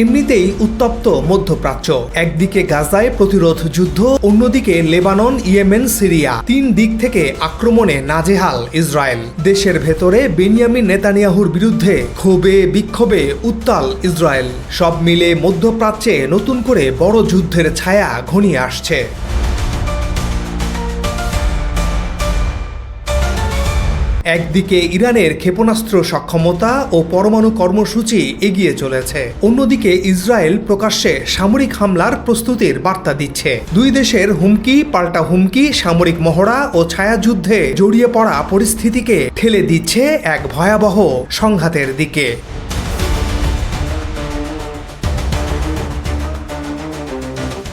এমনিতেই উত্তপ্ত মধ্যপ্রাচ্য। একদিকে গাজায় প্রতিরোধ যুদ্ধ, অন্যদিকে লেবানন, ইয়েমেন, সিরিয়া। তিন দিক থেকে আক্রমণে নাজেহাল ইসরায়েল। দেশের ভেতরে বেনিয়ামিন নেতানিয়াহুর বিরুদ্ধে ক্ষোভে, বিক্ষোভে উত্তাল ইসরায়েল। সব মিলে মধ্যপ্রাচ্যে নতুন করে বড় যুদ্ধের ছায়া ঘনিয়ে আসছে। একদিকে ইরানের ক্ষেপণাস্ত্র সক্ষমতা ও পরমাণু কর্মসূচি এগিয়ে চলেছে। অন্যদিকে ইসরায়েল প্রকাশ্যে সামরিক হামলার প্রস্তুতির বার্তা দিচ্ছে। দুই দেশের হুমকি, পাল্টা হুমকি, সামরিক মহড়া ও ছায়াযুদ্ধে জড়িয়ে পড়া পরিস্থিতিকে ঠেলে দিচ্ছে এক ভয়াবহ সংঘাতের দিকে।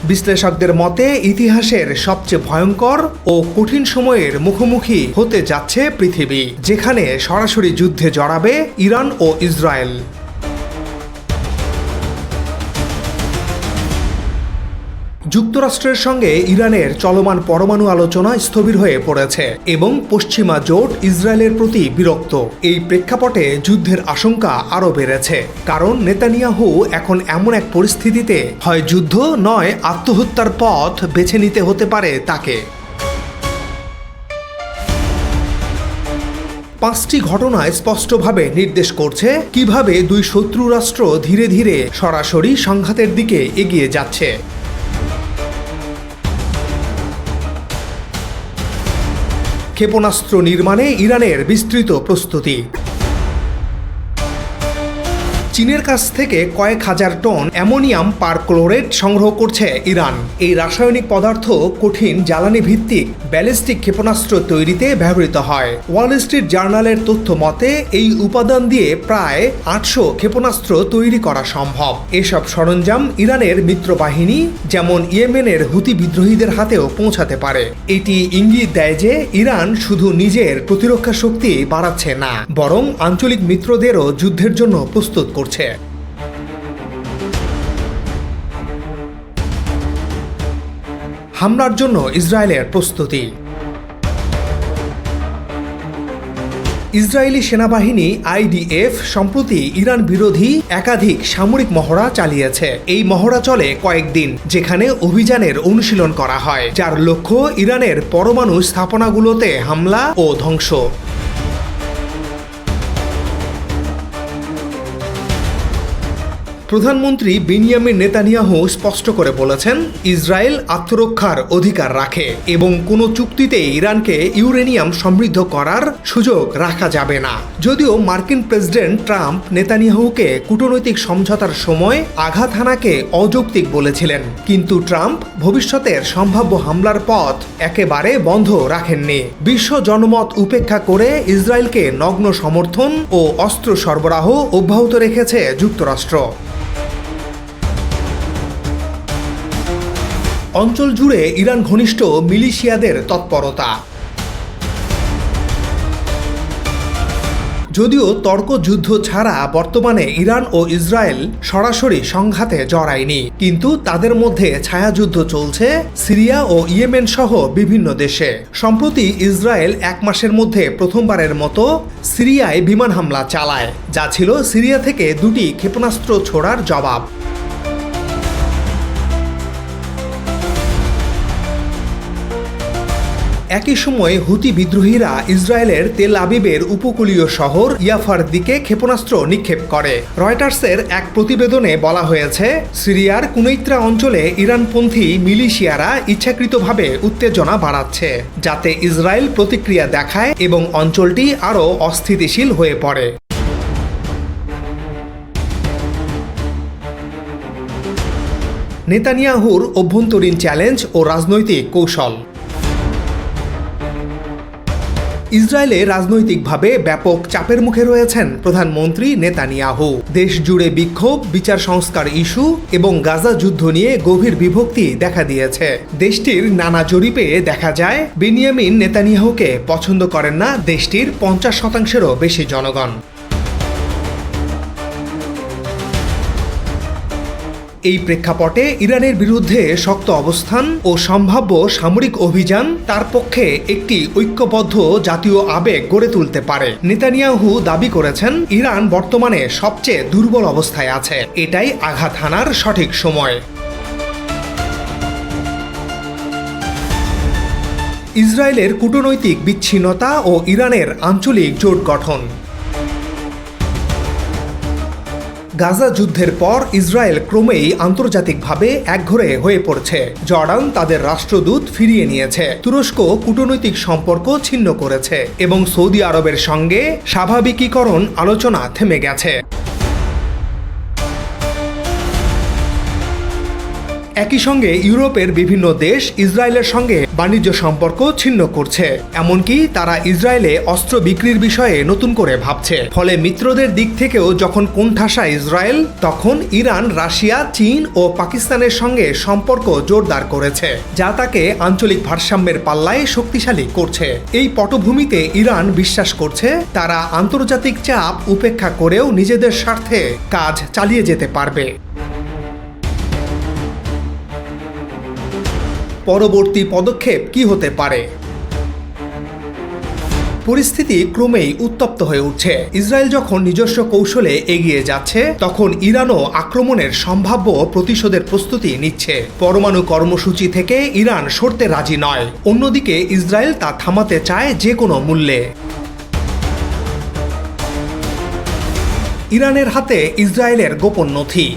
বিশ্লেষকদের মতে, ইতিহাসের সবচেয়ে ভয়ঙ্কর ও কঠিন সময়ের মুখোমুখি হতে যাচ্ছে পৃথিবী, যেখানে সরাসরি যুদ্ধে জড়াবে ইরান ও ইসরায়েল। যুক্তরাষ্ট্রের সঙ্গে ইরানের চলমান পরমাণু আলোচনা স্থবির হয়ে পড়েছে এবং পশ্চিমা জোট ইসরায়েলের প্রতি বিরক্ত। এই প্রেক্ষাপটে যুদ্ধের আশঙ্কা আরও বেড়েছে, কারণ নেতানিয়াহু এখন এমন এক পরিস্থিতিতে, হয় যুদ্ধ নয় আত্মহত্যার পথ বেছে নিতে হতে পারে তাকে। পাঁচটি ঘটনায় স্পষ্টভাবে নির্দেশ করছে কীভাবে দুই শত্রু রাষ্ট্র ধীরে ধীরে সরাসরি সংঘাতের দিকে এগিয়ে যাচ্ছে। ক্ষেপণাস্ত্র নির্মাণে ইরানের বিস্তৃত প্রস্তুতি। চীনের কাছ থেকে কয়েক হাজার টন অ্যামোনিয়াম পারক্লোরেট সংগ্রহ করছে ইরান। এই রাসায়নিক পদার্থ কঠিন জ্বালানি ভিত্তিক ব্যালিস্টিক ক্ষেপণাস্ত্র তৈরিতে ব্যবহৃত হয়। ওয়াল স্ট্রিট জার্নালের তথ্য মতে, এই উপাদান দিয়ে প্রায় আটশো ক্ষেপণাস্ত্র তৈরি করা সম্ভব। এসব সরঞ্জাম ইরানের মিত্রবাহিনী, যেমন ইয়েমেনের হুতি বিদ্রোহীদের হাতেও পৌঁছাতে পারে। এটি ইঙ্গিত দেয় যে ইরান শুধু নিজের প্রতিরক্ষা শক্তি বাড়াচ্ছে না, বরং আঞ্চলিক মিত্রদেরও যুদ্ধের জন্য প্রস্তুত করছে। হামলার জন্য ইসরায়েলের প্রস্তুতি। ইসরায়েলি সেনাবাহিনী আইডিএফ সম্প্রতি ইরান বিরোধী একাধিক সামরিক মহড়া চালিয়েছে। এই মহড়া চলে কয়েকদিন, যেখানে অভিযানের অনুশীলন করা হয়, যার লক্ষ্য ইরানের পরমাণু স্থাপনাগুলোতে হামলা ও ধ্বংস। প্রধানমন্ত্রী বেনিয়ামিন নেতানিয়াহু স্পষ্ট করে বলেছেন, ইসরায়েল আত্মরক্ষার অধিকার রাখে এবং কোনো চুক্তিতে ইরানকে ইউরেনিয়াম সমৃদ্ধ করার সুযোগ রাখা যাবে না। যদিও মার্কিন প্রেসিডেন্ট ট্রাম্প নেতানিয়াহুকে কূটনৈতিক সমঝোতার সময় আঘাত হানাকে অযৌক্তিক বলেছিলেন। কিন্তু ট্রাম্প ভবিষ্যতের সম্ভাব্য হামলার পথ একেবারে বন্ধ রাখেননি। বিশ্ব জনমত উপেক্ষা করে ইসরায়েলকে নগ্ন সমর্থন ও অস্ত্র সরবরাহ অব্যাহত রেখেছে যুক্তরাষ্ট্র। অঞ্চল জুড়ে ইরান ঘনিষ্ঠ মিলিশিয়াদের তৎপরতা। যদিও তর্ক যুদ্ধ ছাড়া বর্তমানে ইরান ও ইসরায়েল সরাসরি সংঘাতে জড়ায়নি, কিন্তু তাদের মধ্যে ছায়াযুদ্ধ চলছে সিরিয়া ও ইয়েমেন সহ বিভিন্ন দেশে। সম্প্রতি ইসরায়েল এক মাসের মধ্যে প্রথমবারের মতো সিরিয়ায় বিমান হামলা চালায়, যা ছিল সিরিয়া থেকে দুটি ক্ষেপণাস্ত্র ছোড়ার জবাব। একই সময়ে হুতি বিদ্রোহীরা ইসরায়েলের তেল আবিবের উপকূলীয় শহর ইয়াফার দিকে ক্ষেপণাস্ত্র নিক্ষেপ করে। রয়টার্সের এক প্রতিবেদনে বলা হয়েছে, সিরিয়ার কুনৈত্রা অঞ্চলে ইরানপন্থী মিলিশিয়ারা ইচ্ছাকৃতভাবে উত্তেজনা বাড়াচ্ছে, যাতে ইসরায়েল প্রতিক্রিয়া দেখায় এবং অঞ্চলটি আরও অস্থিতিশীল হয়ে পড়ে। নেতানিয়াহুর অভ্যন্তরীণ চ্যালেঞ্জ ও রাজনৈতিক কৌশল ইসরায়েলে রাজনৈতিকভাবে ব্যাপক চাপের মুখে রয়েছেন প্রধানমন্ত্রী নেতানিয়াহু। দেশ জুড়ে বিক্ষোভ, বিচার সংস্কার ইস্যু এবং গাজা যুদ্ধ নিয়ে গভীর বিভক্তি দেখা দিয়েছে। দেশটির নানা জরিপে দেখা যায়, বেনিয়ামিন নেতানিয়াহুকে পছন্দ করেন না দেশটির পঞ্চাশ শতাংশেরও বেশি জনগণ। এই প্রেক্ষাপটে ইরানের বিরুদ্ধে শক্ত অবস্থান ও সম্ভাব্য সামরিক অভিযান তার পক্ষে একটি ঐক্যবদ্ধ জাতীয় আবেগ গড়ে তুলতে পারে। নেতানিয়াহু দাবি করেছেন, ইরান বর্তমানে সবচেয়ে দুর্বল অবস্থায় আছে। এটাই আঘাত হানার সঠিক সময়। ইসরায়েলের কূটনৈতিক বিচ্ছিন্নতা ও ইরানের আঞ্চলিক জোট গঠন। গাজা যুদ্ধের পর ইসরায়েল ক্রমেই আন্তর্জাতিকভাবে একঘরে হয়ে পড়ছে। জর্ডান তাদের রাষ্ট্রদূত ফিরিয়ে নিয়েছে। তুরস্ক কূটনৈতিক সম্পর্ক ছিন্ন করেছে এবং সৌদি আরবের সঙ্গে স্বাভাবিকীকরণ আলোচনা থেমে গেছে। একই সঙ্গে ইউরোপের বিভিন্ন দেশ ইসরায়েলের সঙ্গে বাণিজ্য সম্পর্ক ছিন্ন করছে। এমনকি তারা ইসরায়েলে অস্ত্র বিক্রির বিষয়ে নতুন করে ভাবছে। ফলে মিত্রদের দিক থেকেও যখন কোণঠাসা ইসরায়েল, তখন ইরান, রাশিয়া, চীন ও পাকিস্তানের সঙ্গে সম্পর্ক জোরদার করেছে, যা তাকে আঞ্চলিক ভারসাম্যের পাল্লায় শক্তিশালী করছে। এই পটভূমিতে ইরান বিশ্বাস করছে, তারা আন্তর্জাতিক চাপ উপেক্ষা করেও নিজেদের স্বার্থে কাজ চালিয়ে যেতে পারবে। পরবর্তী পদক্ষেপ কি হতে পারে? পরিস্থিতি ক্রমেই উত্তপ্ত হয়ে উঠছে। ইসরায়েল যখন নিজস্ব কৌশলে এগিয়ে যাচ্ছে, তখন ইরানও আক্রমণের সম্ভাব্য প্রতিশোধের প্রস্তুতি নিচ্ছে। পরমাণু কর্মসূচি থেকে ইরান সরতে রাজি নয়। অন্যদিকে ইসরায়েল তা থামাতে চায় যে কোনো মূল্যে। ইরানের হাতে ইসরায়েলের গোপন নথি।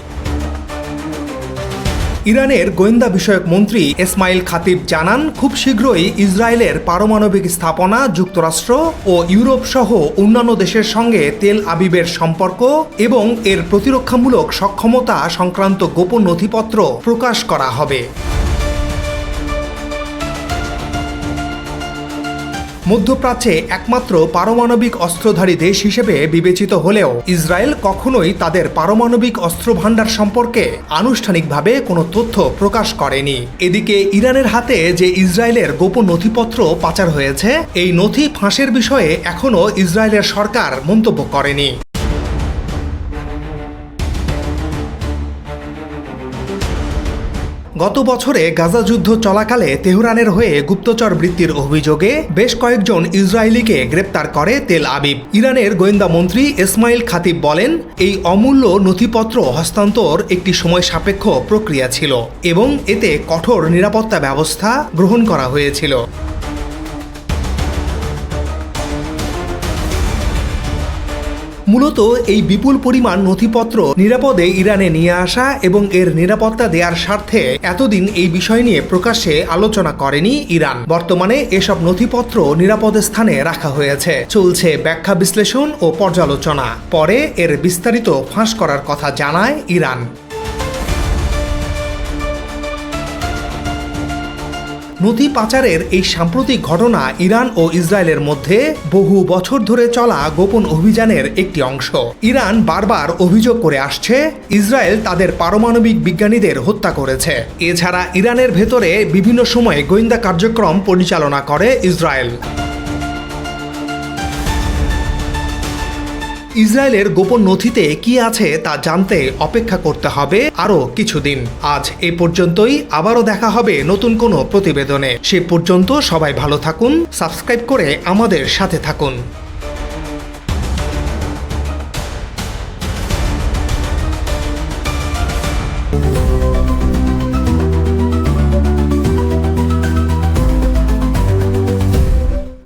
ইরানের গোয়েন্দা বিষয়ক মন্ত্রী এসমাইল খাতিব জানান, খুব শীঘ্রই ইসরায়েলের পারমাণবিক স্থাপনা, যুক্তরাষ্ট্র ও ইউরোপ সহ অন্যান্য দেশের সঙ্গে তেল আবিবের সম্পর্ক এবং এর প্রতিরক্ষামূলক সক্ষমতা সংক্রান্ত গোপন নথিপত্র প্রকাশ করা হবে। মধ্যপ্রাচ্যে একমাত্র পারমাণবিক অস্ত্রধারী দেশ হিসেবে বিবেচিত হলেও ইসরায়েল কখনোই তাদের পারমাণবিক অস্ত্র ভাণ্ডার সম্পর্কে আনুষ্ঠানিকভাবে কোনো তথ্য প্রকাশ করেনি। এদিকে ইরানের হাতে যে ইসরায়েলের গোপন নথিপত্র পাচার হয়েছে, এই নথি ফাঁসের বিষয়ে এখনও ইসরায়েলের সরকার মন্তব্য করেনি। গত বছরে গাজা যুদ্ধ চলাকালে তেহরানের হয়ে গুপ্তচর বৃত্তির অভিযোগে বেশ কয়েকজন ইসরায়েলিকে গ্রেপ্তার করে তেল আবিব। ইরানের গোয়েন্দা মন্ত্রী ইসমাইল খাতিব বলেন, এই অমূল্য নথিপত্র হস্তান্তর একটি সময় সাপেক্ষ প্রক্রিয়া ছিল এবং এতে কঠোর নিরাপত্তা ব্যবস্থা গ্রহণ করা হয়েছিল। মূলত এই বিপুল পরিমাণ নথিপত্র নিরাপদে ইরানে নিয়ে আসা এবং এর নিরাপত্তা দেওয়ার স্বার্থে এতদিন এই বিষয় নিয়ে প্রকাশ্যে আলোচনা করেনি ইরান। বর্তমানে এসব নথিপত্র নিরাপদ স্থানে রাখা হয়েছে। চলছে ব্যাখ্যা বিশ্লেষণ ও পর্যালোচনা। পরে এর বিস্তারিত ফাঁস করার কথা জানায় ইরান। নথি পাচারের এই সাম্প্রতিক ঘটনা ইরান ও ইসরায়েলের মধ্যে বহু বছর ধরে চলা গোপন অভিযানের একটি অংশ। ইরান বারবার অভিযোগ করে আসছে, ইসরায়েল তাদের পারমাণবিক বিজ্ঞানীদের হত্যা করেছে। এছাড়া ইরানের ভেতরে বিভিন্ন সময়ে গোয়েন্দা কার্যক্রম পরিচালনা করে ইসরায়েল। ইসরায়েলের গোপন নথিতে কি আছে তা জানতে অপেক্ষা করতে হবে আরও কিছুদিন। আজ এ পর্যন্তই। আবারও দেখা হবে নতুন কোনো প্রতিবেদনে। সে পর্যন্ত সবাই ভালো থাকুন, সাবস্ক্রাইব করে আমাদের সাথে থাকুন।